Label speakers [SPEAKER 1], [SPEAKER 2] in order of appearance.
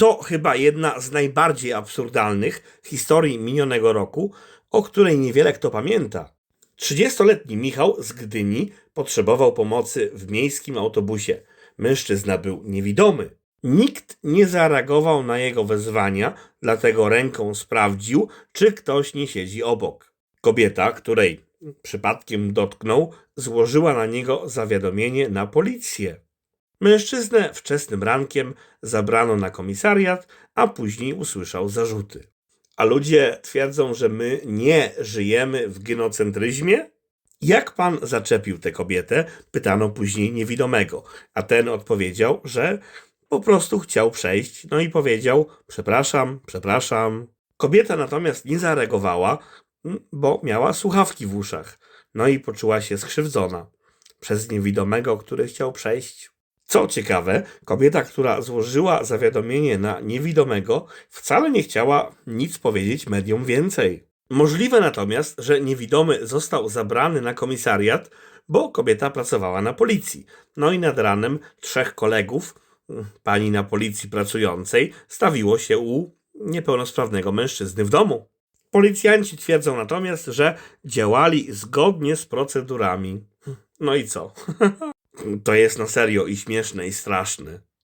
[SPEAKER 1] To chyba jedna z najbardziej absurdalnych historii minionego roku, o której niewiele kto pamięta. 30-letni Michał z Gdyni potrzebował pomocy w miejskim autobusie. Mężczyzna był niewidomy. Nikt nie zareagował na jego wezwania, dlatego ręką sprawdził, czy ktoś nie siedzi obok. Kobieta, której przypadkiem dotknął, złożyła na niego zawiadomienie na policję. Mężczyznę wczesnym rankiem zabrano na komisariat, a później usłyszał zarzuty. A ludzie twierdzą, że my nie żyjemy w gynocentryzmie? Jak pan zaczepił tę kobietę? Pytano później niewidomego, a ten odpowiedział, że po prostu chciał przejść, no i powiedział: Przepraszam, przepraszam. Kobieta natomiast nie zareagowała, bo miała słuchawki w uszach, no i poczuła się skrzywdzona przez niewidomego, który chciał przejść. Co ciekawe, kobieta, która złożyła zawiadomienie na niewidomego, wcale nie chciała nic powiedzieć mediom więcej. Możliwe natomiast, że niewidomy został zabrany na komisariat, bo kobieta pracowała na policji. No i nad ranem trzech kolegów, mm, pani na policji pracującej, stawiło się u niepełnosprawnego mężczyzny w domu. Policjanci twierdzą natomiast, że działali zgodnie z procedurami. No i co? To jest na serio i śmieszne i straszne.